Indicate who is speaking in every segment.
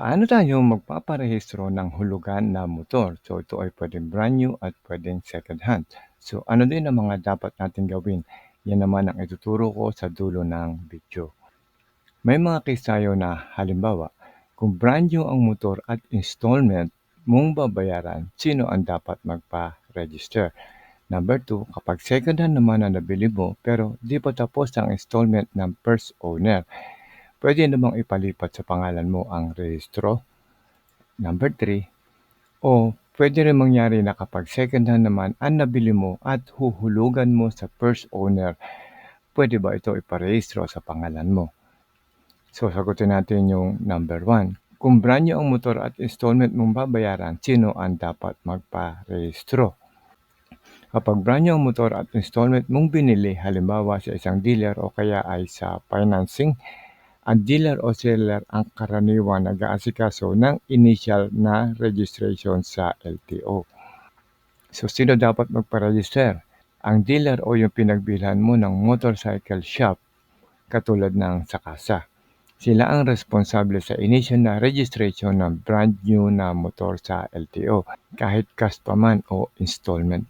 Speaker 1: Paano tayo magpaparehistro ng hulugan na motor? So ito ay pwedeng brand new at pwedeng second hand. So ano din ang mga dapat natin gawin? Yan naman ang ituturo ko sa dulo ng video. May mga case tayo na halimbawa, kung brand new ang motor at installment mong babayaran, sino ang dapat magpa-register? Number two, kapag second hand naman ang nabili mo pero di pa tapos ang installment ng first owner, pwede namang ipalipat sa pangalan mo ang rehistro. Number 3, o pwede rin mangyari na kapag second hand naman ang nabili mo at huhulugan mo sa first owner, pwede ba ito iparehistro sa pangalan mo? So, sagutin natin yung number 1. Kung brand ang motor at installment mong babayaran, sino ang dapat magparehistro? Kapag brand ang motor at installment mong binili, halimbawa sa isang dealer o kaya ay sa financing, ang dealer o seller ang karaniwan nag-aasikaso ng initial na registration sa LTO. So, sino dapat magpa-register? Ang dealer o yung pinagbilhan mo ng motorcycle shop katulad ng Sakasa. Sila ang responsable sa initial na registration ng brand new na motor sa LTO, kahit cash pa man o installment.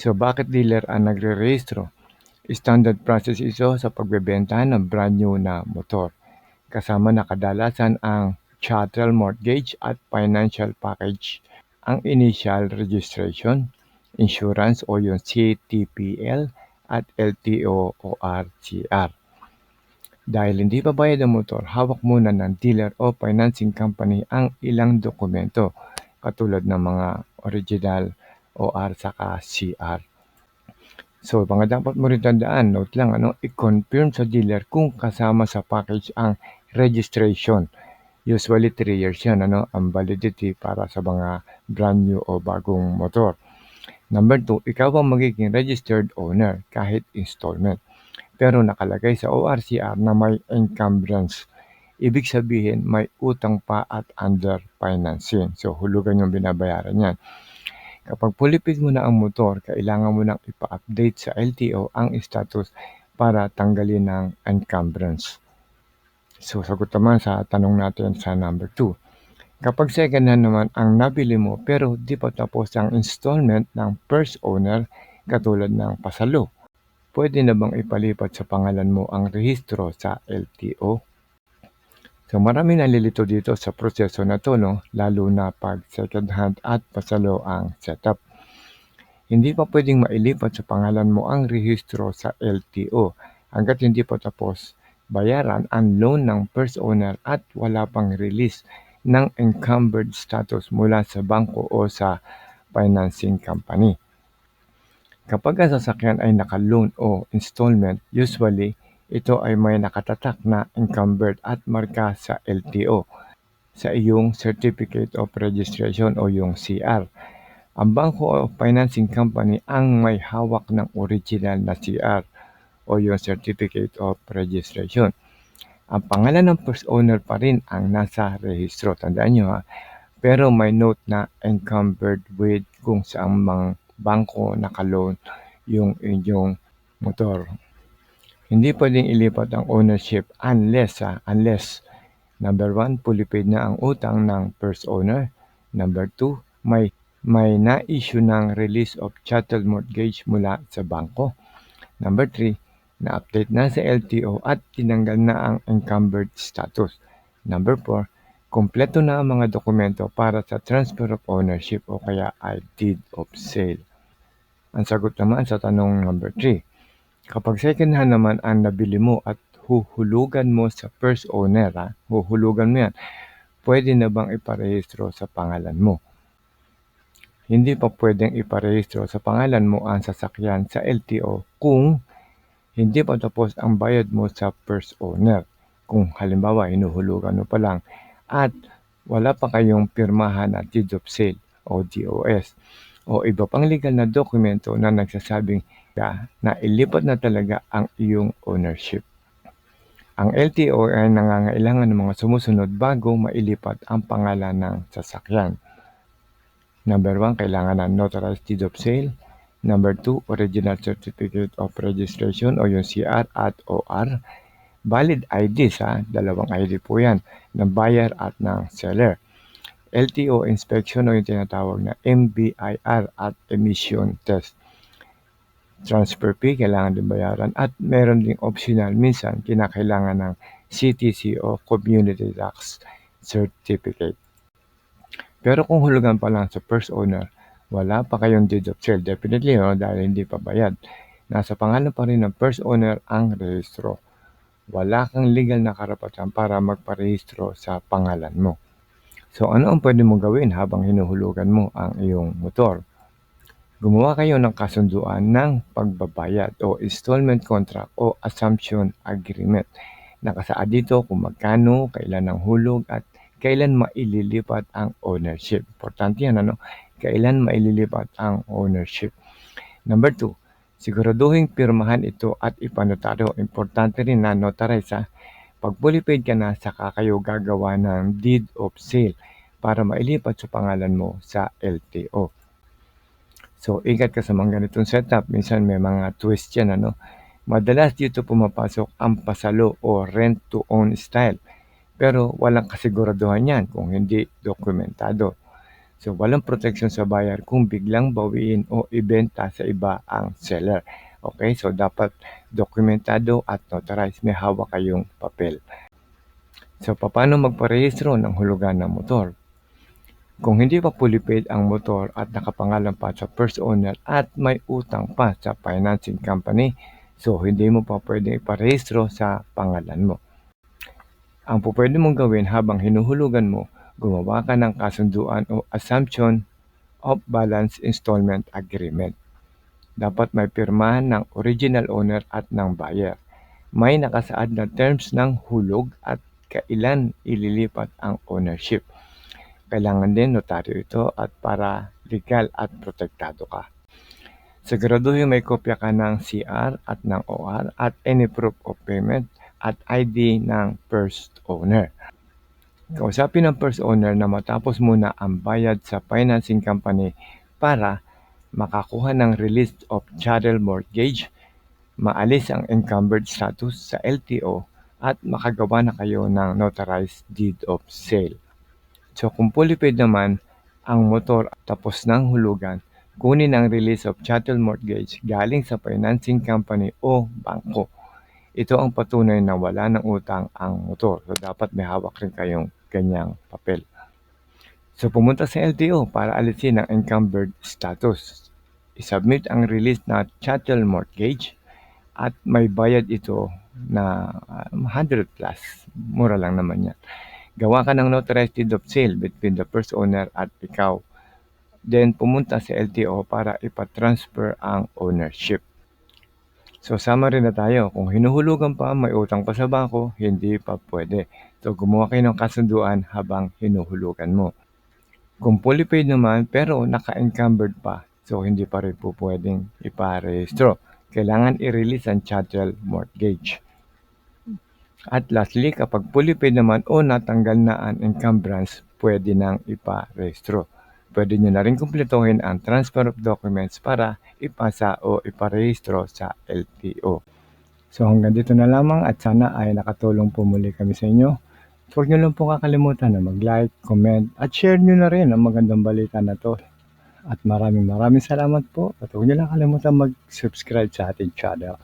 Speaker 1: So bakit dealer ang nagre-rehistro? Standard process ito sa pagbebenta ng brand new na motor. Kasama na kadalasan ang chattel mortgage at financial package, ang initial registration, insurance o yung CTPL at LTO o RCR. Dahil hindi pa ang motor, hawak muna ng dealer o financing company ang ilang dokumento katulad ng mga original OR saka CR. So, mga dapat mo rin tandaan, note lang, ano, i-confirm sa dealer kung kasama sa package ang registration. Usually 3 years yan, ano, ang validity para sa mga brand new o bagong motor. Number 2, ikaw ang magiging registered owner kahit installment pero nakalagay sa ORCR na may encumbrance. Ibig sabihin, may utang pa at under financing. So, hulugan yung binabayaran yan. Kapag pulipid mo na ang motor, kailangan mo nang ipa-update sa LTO ang status para tanggalin ang encumbrance. So, sagot naman sa tanong natin sa number 2. Kapag second hand naman ang nabili mo pero di pa tapos ang installment ng first owner katulad ng pasalo Pwede na bang ipalipat sa pangalan mo ang rehistro sa LTO? So marami nalilito dito sa proseso na to, no? lalo na pag second hand at pasalo ang setup. Hindi pa pwedeng mailipat sa pangalan mo ang rehistro sa LTO hanggat hindi pa tapos bayaran ang loan ng first owner at wala pang release ng encumbered status mula sa bangko o sa financing company. Kapag ang sasakyan ay naka-loan o installment, usually ito ay may nakatatak na encumbered at marka sa LTO sa iyong Certificate of Registration o yung CR. Ang bangko o financing company ang may hawak ng original na CR o yung Certificate of Registration. Ang pangalan ng first owner pa rin ang nasa rehistro. Tandaan nyo ha. Pero may note na encumbered with kung saan mang bangko naka-loan yung inyong motor. Hindi pwedeng ilipat ang ownership unless, ha, unless number one, fully paid na ang utang ng first owner. Number two, may may na-issue ng release of chattel mortgage mula sa bangko. Number three, na-update na sa LTO at tinanggal na ang encumbered status. Number four, kompleto na ang mga dokumento para sa transfer of ownership o kaya ay deed of sale. Ang sagot naman sa tanong number 3. Kapag second hand naman ang nabili mo at huhulugan mo sa first owner, ha? huhulugan mo yan, pwede na bang iparehistro sa pangalan mo? Hindi pa pwedeng iparehistro sa pangalan mo ang sasakyan sa LTO kung hindi pa tapos ang bayad mo sa first owner. Kung halimbawa, hinuhulugan mo pa lang at wala pa kayong pirmahan na deed of sale o DOS o iba pang legal na dokumento na nagsasabing ka na ilipat na talaga ang iyong ownership. Ang LTO ay nangangailangan ng mga sumusunod bago mailipat ang pangalan ng sasakyan. Number 1, kailangan ng notarized deed of sale. Number 2, original certificate of registration o yung CR at OR. valid IDs ha, dalawang ID po yan, ng buyer at ng seller. LTO inspection o yung tinatawag na MBIR at emission test. Transfer fee, kailangan din bayaran at meron ding optional minsan kinakailangan ng CTC o Community Tax Certificate. Pero kung hulugan pa lang sa first owner, wala pa kayong deed of sale. Definitely, no, dahil hindi pa bayad. Nasa pangalan pa rin ng first owner ang rehistro. Wala kang legal na karapatan para magparehistro sa pangalan mo. So ano ang pwede mong gawin habang hinuhulugan mo ang iyong motor? Gumawa kayo ng kasunduan ng pagbabayad o installment contract o assumption agreement. Nakasaad dito kung magkano, kailan ang hulog at kailan maililipat ang ownership. Importante yan, ano? Kailan maililipat ang ownership. Number two, siguraduhin pirmahan ito at ipanotaryo. Importante rin na notarize ha. Pag fully paid ka na, saka kayo gagawa ng deed of sale para mailipat sa pangalan mo sa LTO. So, ingat ka sa mga ganitong setup. Minsan may mga twist yan, ano? Madalas dito pumapasok ang pasalo o rent-to-own style. Pero walang kasiguraduhan yan kung hindi dokumentado. So, walang protection sa buyer kung biglang bawiin o ibenta sa iba ang seller. Okay, so dapat dokumentado at notarized. May hawak kayong papel. So, paano magparehistro ng hulugan ng motor? Kung hindi pa fully paid ang motor at nakapangalan pa sa first owner at may utang pa sa financing company, so hindi mo pa pwede iparehistro sa pangalan mo. Ang po pwede mong gawin habang hinuhulugan mo, gumawa ka ng kasunduan o assumption of balance installment agreement. Dapat may pirmahan ng original owner at ng buyer. May nakasaad na terms ng hulog at kailan ililipat ang ownership. Kailangan din notaryo ito at para legal at protektado ka. Siguraduhin may kopya ka ng CR at ng OR at any proof of payment at ID ng first owner. Kausapin ng first owner na matapos muna ang bayad sa financing company para makakuha ng release of chattel mortgage, maalis ang encumbered status sa LTO at makagawa na kayo ng notarized deed of sale. So kung fully paid naman ang motor tapos ng hulugan, kunin ang release of chattel mortgage galing sa financing company o bangko. Ito ang patunay na wala ng utang ang motor. So dapat may hawak rin kayong ganyang papel. So pumunta sa LTO para alisin ang encumbered status. I-submit ang release na chattel mortgage at may bayad ito na 100 plus. Mura lang naman yan. Gawa ka ng notarized deed of sale between the first owner at ikaw. Then pumunta sa LTO para ipatransfer ang ownership. So summary na tayo. Kung hinuhulugan pa, may utang pa sa bangko, hindi pa pwede. So gumawa kayo ng kasunduan habang hinuhulugan mo. Kung fully paid naman pero naka-encumbered pa, so hindi pa rin po pwedeng iparehistro. Kailangan i-release ang chattel mortgage. At lastly, kapag fully paid naman o natanggal na ang encumbrance, pwede nang iparehistro. Pwede nyo na rin kumpletuhin ang transfer of documents para ipasa o iparehistro sa LTO. So hanggang dito na lamang at sana ay nakatulong po muli kami sa inyo. Huwag nyo lang po kakalimutan na mag-like, comment at share nyo na rin ang magandang balita na to. At maraming maraming salamat po at huwag nyo lang kalimutan mag-subscribe sa ating channel.